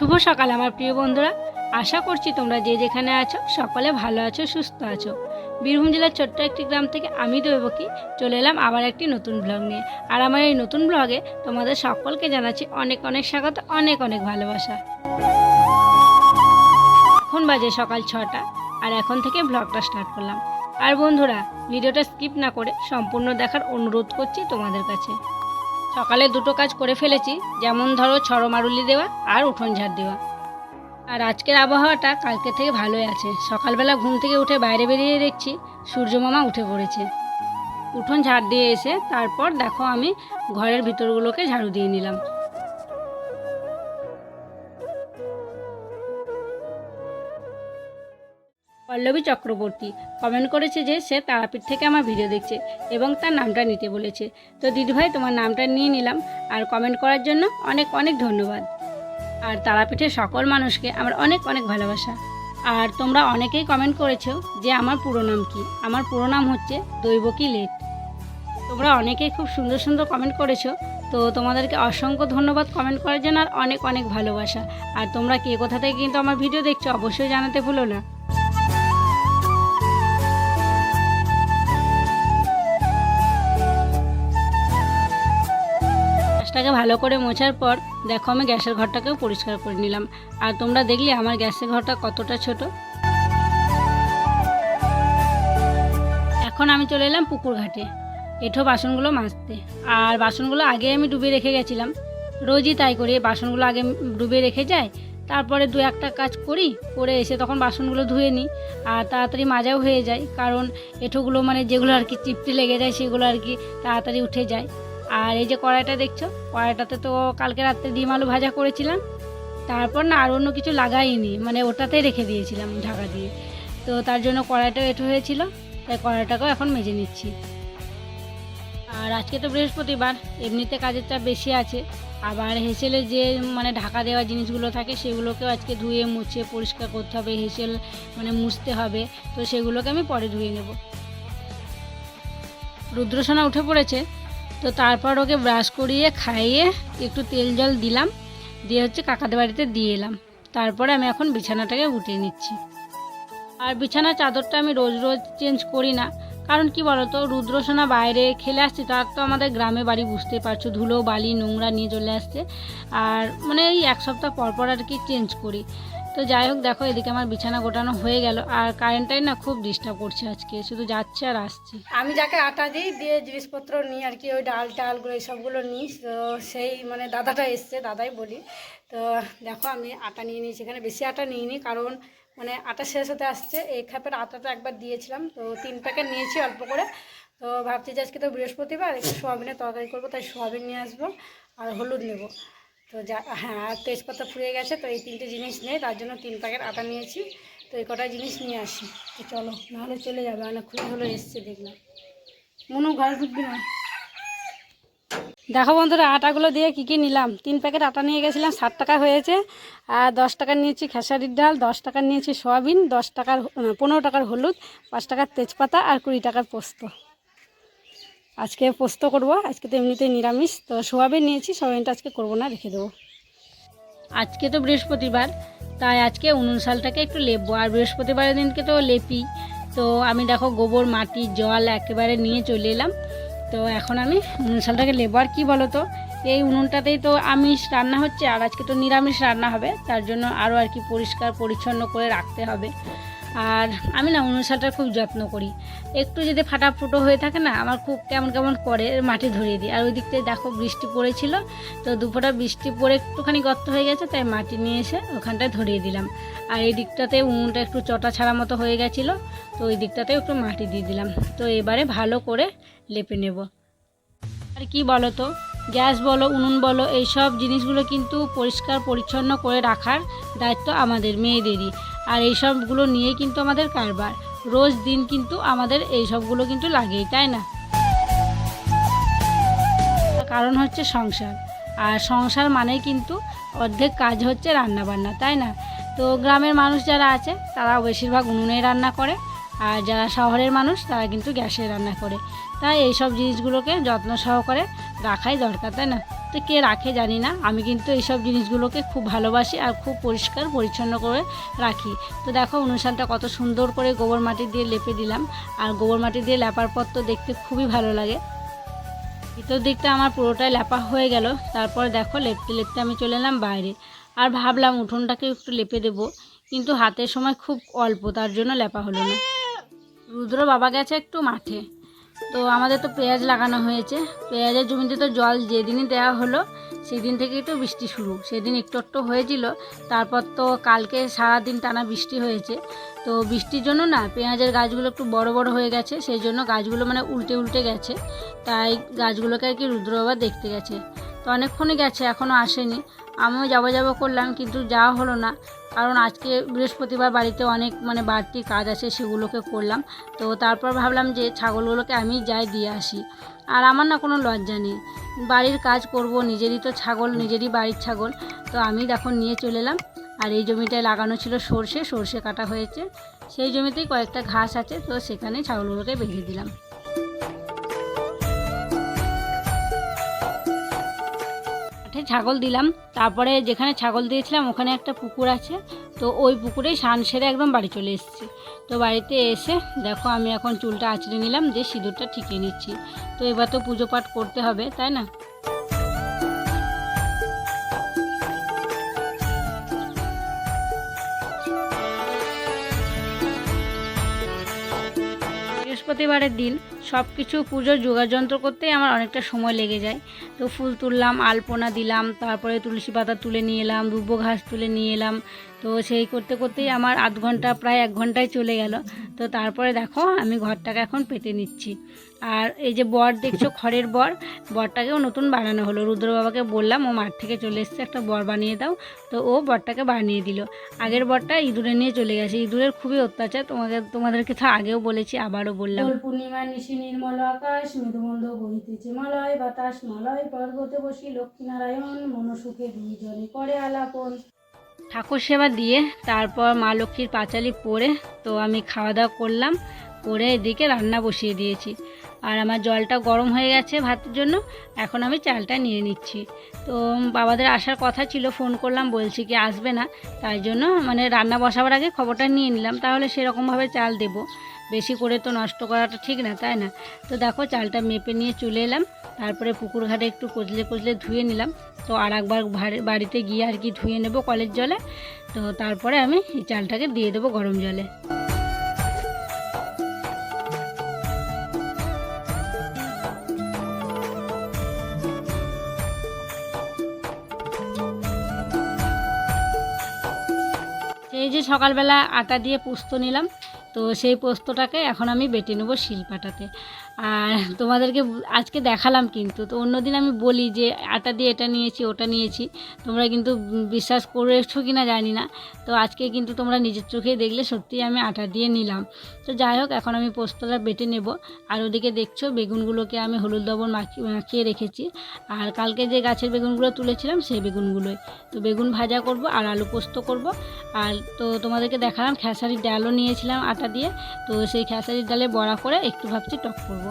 শুভ সকাল আমার প্রিয় বন্ধুরা। আশা করছি তোমরা যে যেখানে আছো, সকলে ভালো আছো, সুস্থ আছো। বীরভূম জেলার ছোট্ট একটি গ্রাম থেকে আমি দৈবকী চলে এলাম আবার একটি নতুন ব্লগ নিয়ে। আর আমার এই নতুন ব্লগে তোমাদের সকলকে জানাচ্ছি অনেক অনেক স্বাগত, অনেক অনেক ভালোবাসা। এখন বাজে সকাল ছটা, আর এখন থেকে ব্লগটা স্টার্ট করলাম। আর বন্ধুরা ভিডিওটা স্কিপ না করে সম্পূর্ণ দেখার অনুরোধ করছি তোমাদের কাছে। সকালে দুটো কাজ করে ফেলেছি, যেমন ধরো ছড়মারুলি দেওয়া আর উঠোন ঝাড় দেওয়া। আর আজকের আবহাওয়াটা কালকে থেকে ভালোই আছে। সকালবেলা ঘুম থেকে উঠে বাইরে বেরিয়ে দেখছি সূর্যমামা উঠে পড়েছে। উঠোন ঝাড় দিয়ে এসে তারপর দেখো আমি ঘরের ভিতরগুলোকে ঝাড়ু দিয়ে নিলাম। পল্লবী চক্রবর্তী। কমেন্ট করেছে যে সে তারাপীঠ থেকে আমার ভিডিও দেখছে এবং তার নামটা নিতে বলেছে। তো দিদিভাই তোমার নামটা নিয়ে নিলাম। আর কমেন্ট করার জন্য অনেক অনেক ধন্যবাদ। আর তারাপীঠের সকল মানুষকে আমার অনেক অনেক ভালোবাসা। আর তোমরা অনেকেই কমেন্ট করেছ যে আমার পুরো নাম কি? আমার পুরো নাম হচ্ছে দৈবকী লেট তোমরা অনেকেই খুব সুন্দর সুন্দর কমেন্ট করেছ। তো তোমাদেরকে অসংখ্য ধন্যবাদ কমেন্ট করার জন্য আর অনেক অনেক ভালোবাসা। আর তোমরা কে কোথা থেকে কিন্তু আমার ভিডিও দেখছ অবশ্যই জানাতে ভুলো না। গ্যাসটাকে ভালো করে মোছার পর দেখো আমি গ্যাসের ঘরটাকেও পরিষ্কার করে নিলাম। আর তোমরা দেখলে আমার গ্যাসের ঘরটা কতটা ছোট। এখন আমি চলে এলাম পুকুর ঘাটে। এঠো বাসনগুলো মাজতে। আর বাসনগুলো আগে আমি ডুবিয়ে রেখে গেছিলাম। রোজই তাই করি, বাসনগুলো আগে ডুবিয়ে রেখে যায় তারপরে দু একটা কাজ করি, করে এসে তখন বাসনগুলো ধুয়ে নিই। আর তাড়াতাড়ি মাজাও হয়ে যায়, কারণ এঠোগুলো মানে যেগুলো আর কি চিপটি লেগে যায়, সেগুলো আর কি তাড়াতাড়ি উঠে যায়। আর এই যে কড়াইটা দেখছ? কড়াইটাতে তো কালকে রাত্রে ডিম আলু ভাজা করেছিলাম। তারপর না আর অন্য কিছু লাগাইনি মানে ওটাতে রেখে দিয়েছিলাম ঢাকা দিয়ে। তো তার জন্য কড়াইটাও এঁটো হয়েছিল, তাই কড়াইটাকেও এখন মেজে নিচ্ছি। আর আজকে তো বৃহস্পতিবার, এমনিতে কাজের চাপ বেশি আছে। আবার হেসেলের যে মানে ঢাকা দেওয়া জিনিসগুলো থাকে, সেগুলোকেও আজকে ধুয়ে, মুছে, পরিষ্কার করতে হবে। হেসেল মানে মুছতে হবে, তো সেগুলোকে আমি পরে ধুয়ে নেব। রুদ্রসোনা উঠে পড়েছে তো তারপর ওকে ব্রাশ করিয়ে, খাইয়ে একটু তেল জল দিলাম, দিয়ে হচ্ছে কাকাদের বাড়িতে দিয়ে এলাম। তারপরে আমি এখন বিছানাটাকে উঠিয়ে নিচ্ছি। আর বিছানার চাদরটা আমি রোজ রোজ চেঞ্জ করি না। কারণ কি বলতো, রুদ্রসোনা বাইরে খেলে আসছে তার তো আমাদের গ্রামে বাড়ি বুঝতে পারছ, ধুলো, বালি, নোংরা নিয়ে চলে আসছে। আর মানে এই এক সপ্তাহ পর পর আর কি চেঞ্জ করি। তো যাই হোক, দেখো এদিকে আমার বিছানা গোটানো হয়ে গেল। আর কারেন্টটাই না খুব ডিস্টার্ব করছে আজকে। শুধু যাচ্ছে আর আসছে। আমি যাকে আটা দিই, দিয়ে জিনিসপত্র নিই আর কি, ওই ডাল টালগুলো এইসবগুলো নিই। তো সেই মানে দাদাটা এসছে, দাদাই বলি। তো দেখো, আমি আটা নিয়ে নিয়েছি এখানে। বেশি আটা নিইনি, কারণ মানে আটা শেষ হতে আসছে। এই খাপের আটাটা একবার দিয়েছিলাম। তো তিন প্যাকেট নিয়েছি অল্প করে। তো ভাবছি যে আজকে তো বৃহস্পতিবার, একটু সোয়াবিনের তরকারি করব, তাই সোয়াবিন নিয়ে আসব আর হলুদ নেব। তো যা হ্যাঁ আর তেজপাতা ফুরিয়ে গেছে, তো এই তিনটে জিনিস নেই তার জন্য তিন প্যাকেট আটা নিয়েছি। তো এই কটা জিনিস নিয়ে আসি। তো চলো, নাহলে চলে যাবে অনেকক্ষণ হলো এসছে, দেখলাম। মনু, ঘরে ঢুকবি না। দেখো বন্ধুরা, আটাগুলো দিয়ে কী কী নিলাম? তিন প্যাকেট আটা নিয়ে গেছিলাম ষাট টাকা হয়েছে। আর দশ টাকার নিয়েছি খেসারির ডাল, দশ টাকার নিয়েছি সয়াবিন, দশ টাকার পনেরো টাকার হলুদ, পাঁচ টাকার তেজপাতা আর কুড়ি টাকার পোস্ত। আজকে পোস্ত করব, আজকে তো এমনিতেই নিরামিষ, তো সোয়াবিন নিয়েছি, সোয়াবিনটা আজকে করব না, রেখে দেবো। আজকে তো বৃহস্পতিবার, তাই আজকে উনুন শালটাকে একটু লেপবো, আর বৃহস্পতিবারের দিনকে তো লেপি। তো আমি দেখো গোবর, মাটি, জল একেবারে নিয়ে চলে এলাম। তো এখন আমি উনুন শালটাকে লেবো আর কী বলো তো, এই উনুনটাতেই তো আমিষ রান্না হচ্ছে, আর আজকে তো নিরামিষ রান্না হবে, তার জন্য আরও আর কি পরিষ্কার, পরিচ্ছন্ন করে রাখতে হবে। আর আমি না উনুন শালটার খুব যত্ন করি। একটু যদি ফাটা ফুটো হয়ে থাকে না, আমার খুব কেমন কেমন করে মাটি ধরিয়ে দিই। আর ওই দিক থেকে দেখো বৃষ্টি পড়েছিল, তো দুপুরটা বৃষ্টি পড়ে একটুখানি গর্ত হয়ে গেছে, তাই মাটি নিয়ে এসে ওখানটায় ধরিয়ে দিলাম। আর এই দিকটাতে উনুনটা একটু চটা ছাড়া মতো হয়ে গেছিল, তো ওই দিকটাতে একটু মাটি দিয়ে দিলাম। তো এবারে ভালো করে লেপে নেব। আর কি বলো তো গ্যাস বলো, উনুন বলো এই সব জিনিসগুলো কিন্তু পরিষ্কার পরিচ্ছন্ন করে রাখার দায়িত্ব আমাদের, মেয়েদেরই। আর এই সবগুলো নিয়ে কিন্তু আমাদের কারবার। রোজ দিন কিন্তু আমাদের এই সবগুলো কিন্তু লাগেই, তাই না? কারণ হচ্ছে সংসার। আর সংসার মানে কিন্তু অর্ধেক কাজ হচ্ছে রান্নাবান্না, তাই না? তো গ্রামের মানুষ যারা আছে তারা বেশিরভাগ উনুনে রান্না করে। আর যারা শহরের মানুষ, তারা কিন্তু গ্যাসে রান্না করে। তাই এই সব জিনিসগুলোকে যত্ন সহকারে রাখাই দরকার, তাই না? তো কে রাখে জানি না। আমি কিন্তু এইসব জিনিসগুলোকে খুব ভালোবাসি আর খুব পরিষ্কার, পরিচ্ছন্ন করে রাখি। তো দেখো, অনুষ্ঠানটা কত সুন্দর করে গোবর মাটি দিয়ে লেপে দিলাম। আর গোবর মাটি দিয়ে লেপার পর তো দেখতে খুবই ভালো লাগে। ভিতর দিকটা আমার পুরোটাই লেপা হয়ে গেল। তারপর দেখো, লেপতে লেপতে আমি চলে এলাম বাইরে। আর ভাবলাম উঠোনটাকে একটু লেপে দেবো। কিন্তু হাতের সময় খুব অল্প, তার জন্য লেপা হলো না। রুদ্র বাবা গেছে একটু মাঠে। তো আমাদের তো পেঁয়াজ লাগানো হয়েছে। পেঁয়াজের জমিতে তো জল যেদিনই দেওয়া হলো, সেদিন থেকেই তো বৃষ্টি শুরু। সেদিন একটু একটু হয়েছিল, তারপর তো কালকে সারাদিন টানা বৃষ্টি হয়েছে। তো বৃষ্টির জন্য না পেঁয়াজের গাছগুলো একটু বড় বড় হয়ে গেছে, সেই জন্য গাছগুলো মানে উল্টে উল্টে গেছে। তাই গাছগুলোকে আর কি রুদ্র বাবা দেখতে গেছে। তো অনেকক্ষণই গেছে এখনও আসেনি। আমিও যাব যাব করলাম, কিন্তু যাওয়া হলো না। কারণ আজকে বৃহস্পতিবার বাড়িতে অনেক মানে বাড়তি কাজ আছে, সেগুলোকে করলাম। তো তারপর ভাবলাম যে ছাগলগুলোকে আমি যাই দিয়ে আসি। আর আমার না কোনো লজ্জা নেই। বাড়ির কাজ করব, নিজেরই তো ছাগল, নিজেরই বাড়ির ছাগল। তো আমি এখন নিয়ে চলে এলাম। আর এই জমিটায় লাগানো ছিল সর্ষে সর্ষে কাটা হয়েছে। সেই জমিতেই কয়েকটা ঘাস আছে, তো সেখানেই ছাগলগুলোকে বেঁধে দিলাম। ছাগল দিলাম। তারপরে যেখানে ছাগল দিয়েছিলাম, ওখানে একটা পুকুর আছে। তো ওই পুকুরেই স্নান সেরে একদম বাড়ি চলে এসেছি। তো বাড়িতে এসে দেখো, আমি এখন চুলটা আঁচড়ে নিলাম যে সিঁদুরটা ঠিকিয়ে নিচ্ছি। তো এবার তো পুজো পাঠ করতে হবে, তাই না? বৃহস্পতিবারের দিন সব কিছু পুজোর যোগাযন্ত্র করতেই আমার অনেকটা সময় লেগে যায়। তো ফুল তুললাম, আলপনা দিলাম, তারপরে তুলসী পাতা তুলে নিয়ে এলাম দুব্বো ঘাস তুলে নিয়ে এলাম। তো সেই করতে করতেই আমার আধ ঘণ্টা, প্রায় এক ঘন্টায় চলে গেল। তো তারপরে দেখো, আমি ঘরটাকে এখন পেতে নিচ্ছি। আর এই যে বর দেখছ, খড়ের বর, বরটাকেও নতুন বানানো হলো। রুদ্র বাবাকে বললাম, ও মাঠ থেকে চলে এসছে, একটা বর বানিয়ে দাও। তো ও বরটাকে বানিয়ে দিল। আগের বরটা ইঁদুরে নিয়ে চলে গেছে। ইঁদুরের খুবই অত্যাচার, তোমাদের, তোমাদেরকে তো আগেও বলেছি, আবারও বললাম। পূর্ণিমা নির্মল আকাশ মৃদুমন্দ বহিতেছে মলয়, বাতাস মলয়, পর্বতে বসি লক্ষ্মীনারায়ণ, মনসুখে দুইজনে করে আলাপন। ঠাকুর সেবা দিয়ে তারপর মা লক্ষ্মীর পাঁচালি পরে তো আমি খাওয়া দাওয়া করলাম, করে এদিকে রান্না বসিয়ে দিয়েছি। আর আমার জলটা গরম হয়ে গেছে ভাতের জন্য, এখন আমি চালটা নিয়ে নিচ্ছি। তো বাবাদের আসার কথা ছিল, ফোন করলাম, বলছি কি আসবে না, তাই জন্য মানে রান্না বসাবার আগে খবরটা নিয়ে নিলাম, তাহলে সেরকমভাবে চাল দেব। বেশি করে তো নষ্ট করাটা ঠিক না, তাই না? তো দেখো চালটা মেপে নিয়ে চলে এলাম, তারপরে পুকুর ঘাটে একটু কচলে কচলে ধুয়ে নিলাম। তো আর একবার বাড়িতে গিয়ে আর কি ধুয়ে নেব কলের জলে। তো তারপরে আমি এই চালটাকে দিয়ে দেবো গরম জলে। এই যে সকালবেলা আটা দিয়ে পোস্ত নিলাম তো সেই পোস্তটাকে এখন আমি বেটে নেব শিলপাটাতে। আর তোমাদেরকে আজকে দেখালাম কিন্তু, তো অন্যদিন আমি বলি যে আটা দিয়ে এটা নিয়েছি, ওটা নিয়েছি। তোমরা কিন্তু বিশ্বাস করেছ কি না জানি না। তো আজকে কিন্তু তোমরা নিজের চোখেই দেখলে সত্যিই আমি আটা দিয়ে নিলাম। তো যাই হোক, এখন আমি পোস্তটা বেটে নেব। আর ওদিকে দেখছ, বেগুনগুলোকে আমি হলুদ লবণ মাখিয়ে মাখিয়ে রেখেছি। আর কালকে যে গাছের বেগুনগুলো তুলেছিলাম, সেই বেগুনগুলোই। তো বেগুন ভাজা করব আর আলু পোস্ত করব। আর তো তোমাদেরকে দেখালাম, খেসারির ডালও নিয়েছিলাম আটা দিয়ে। তো সেই খেসারির ডালে বড়া করে একটু ভাবছি টক করব।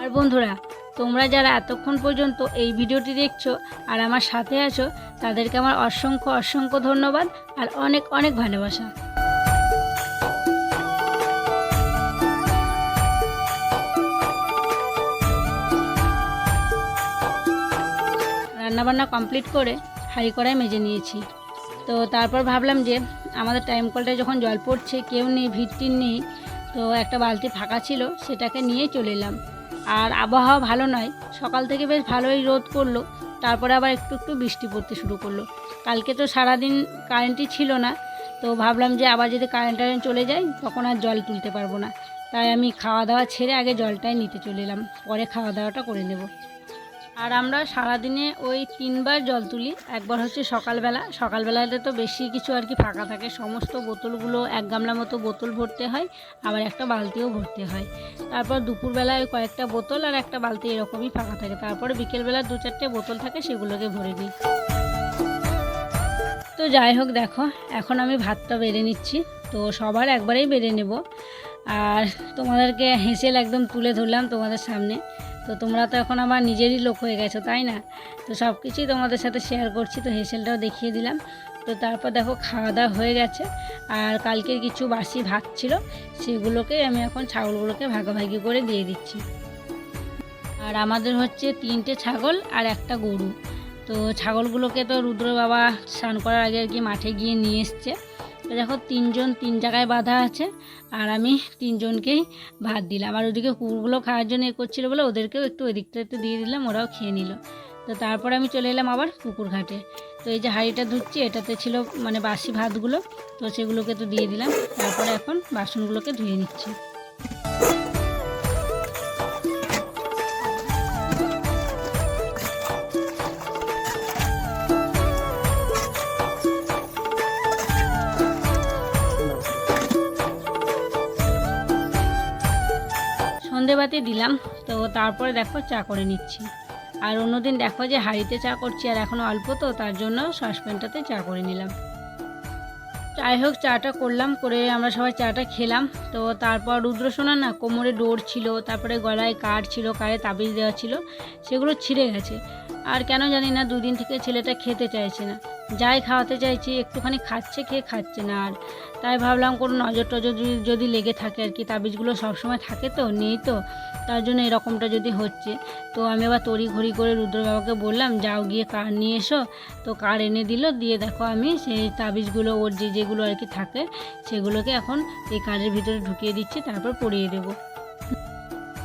আর বন্ধুরা, তোমরা যারা এতক্ষণ পর্যন্ত এই ভিডিওটি দেখছ আর আমার সাথে আছো, তাদেরকে আমার অসংখ্য অসংখ্য ধন্যবাদ আর অনেক অনেক ভালোবাসা। রান্নাবান্না কমপ্লিট করে হাঁড়ি কড়াই মেজে নিয়েছি। তো তারপর ভাবলাম যে আমাদের টাইম কলটায় যখন জল পড়ছে, কেউ নেই ভিড়টির নেই তো একটা বালতি ফাঁকা ছিল, সেটাকে নিয়ে চলে এলাম। আর আবহাওয়া ভালো নয়। সকাল থেকে বেশ ভালোই রোদ করল তারপরে আবার একটু একটু বৃষ্টি পড়তে শুরু করল। কালকে তো সারাদিন কারেন্টই ছিল না। তো ভাবলাম যে আবার যদি কারেন্ট টারেন্ট চলে যায়, তখন আর জল তুলতে পারব না। তাই আমি খাওয়া দাওয়া ছেড়ে আগে জলটাই নিতে চলে এলাম। পরে খাওয়া দাওয়াটা করে নেব। আর আমরা সারাদিনে ওই তিনবার জল তুলি, একবার হচ্ছে সকালবেলা। সকালবেলাতে তো বেশি কিছু আর কি ফাঁকা থাকে, সমস্ত বোতলগুলো এক গামলা মতো বোতল ভরতে হয়, আবার একটা বালতিও ভরতে হয়। তারপর দুপুরবেলায় কয়েকটা বোতল আর একটা বালতি এরকমই ফাঁকা থাকে। তারপরে বিকেলবেলা দু চারটে বোতল থাকে, সেগুলোকে ভরে দিই। তো যাই হোক, দেখো, এখন আমি ভাতটা বেড়ে নিচ্ছি। তো সবার একবারেই বেড়ে নেব। আর তোমাদেরকে হেসেল একদম তুলে ধরলাম তোমাদের সামনে। তো তোমরা তো এখন আমার নিজেরই লোক হয়ে গেছো, তাই না? তো সব কিছুই তোমাদের সাথে শেয়ার করছি, তো হেসেলটাও দেখিয়ে দিলাম। তো তারপর দেখো খাওয়া দাওয়া হয়ে গেছে, আর কালকের কিছু বাসি ভাত ছিল, সেগুলোকে আমি এখন ছাগলগুলোকে ভাগাভাগি করে দিয়ে দিচ্ছি। আর আমাদের হচ্ছে তিনটে ছাগল আর একটা গরু। তো ছাগলগুলোকে তো রুদ্র বাবা স্নান করার আগে আর কি মাঠে গিয়ে নিয়ে এসছে। দেখো তিনজন তিন জায়গায় বাঁধা আছে আর আমি তিনজনকেই ভাত দিলাম। আর ওদিকে কুকুরগুলো খাওয়ার জন্য এ করছিল বলে ওদেরকেও একটু ওদিকটা একটু দিয়ে দিলাম, ওরাও খেয়ে নিল। তো তারপরে আমি চলে এলাম আবার কুকুর ঘাটে। তো এই যে হাঁড়িটা ধুচ্ছি, এটাতে ছিল মানে বাসি ভাতগুলো, তো সেগুলোকে তো দিয়ে দিলাম। তারপরে এখন বাসনগুলোকে ধুয়ে নিচ্ছি। সন্ধেবাতি দিলাম, তো তারপরে দেখো চা করে নিচ্ছি। আর অন্যদিন দেখো যে হাঁড়িতে চা করছি আর এখনও অল্প তো, তার জন্য সসপ্যানটাতে চা করে নিলাম। যাই হোক, চাটা করলাম, করে আমরা সবাই চাটা খেলাম, তো তারপর রুদ্র রুদ্রসোনা না কোমরে ডোর ছিল, তারপরে গলায় কার ছিল, কারে তাবিজ দেওয়া ছিল, সেগুলো ছিঁড়ে গেছে। আর কেন জানি না, দুদিন থেকে ছেলেটা খেতে চাইছে না। যাই খাওয়াতে চাইছি, একটুখানি খাচ্ছে, খেয়ে খাচ্ছে না আর। তাই ভাবলাম কোনো নজর টজর যদি- লেগে থাকে আর কি, তাবিজগুলো সবসময় থাকে তো, নেই তো। তার জন্য এরকমটা যদি হচ্ছে। তো আমি আবার তড়ি ঘড়ি করে রুদ্র বাবাকে বললাম, যাও গিয়ে কার নিয়ে এসো। তো কার এনে দিল, দিয়ে দেখো আমি সেই তাবিজগুলো, ওর যে যেগুলো আর কি থাকে, সেগুলোকে এখন এই কারের ভিতরে ঢুকিয়ে দিচ্ছি, তারপর পরিয়ে দেবো।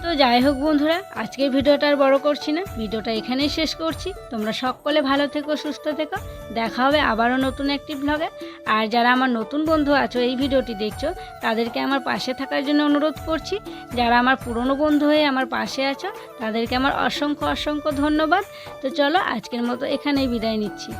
তো যাই হোক বন্ধুরা, আজকের ভিডিওটা আর বড় করছি না। ভিডিওটা এখানেই শেষ করছি। তোমরা সকলে ভালো থেকো, সুস্থ থেকো। দেখা হবে আবারও নতুন একটি ব্লগে আর যারা আমার নতুন বন্ধু আছো, এই ভিডিওটি দেখছ, তাদেরকে আমার পাশে থাকার জন্য অনুরোধ করছি। যারা আমার পুরনো বন্ধু হয়ে আমার পাশে আছো, তাদেরকে আমার অসংখ্য অসংখ্য ধন্যবাদ। তো চলো, আজকের মতো এখানেই বিদায় নিচ্ছি।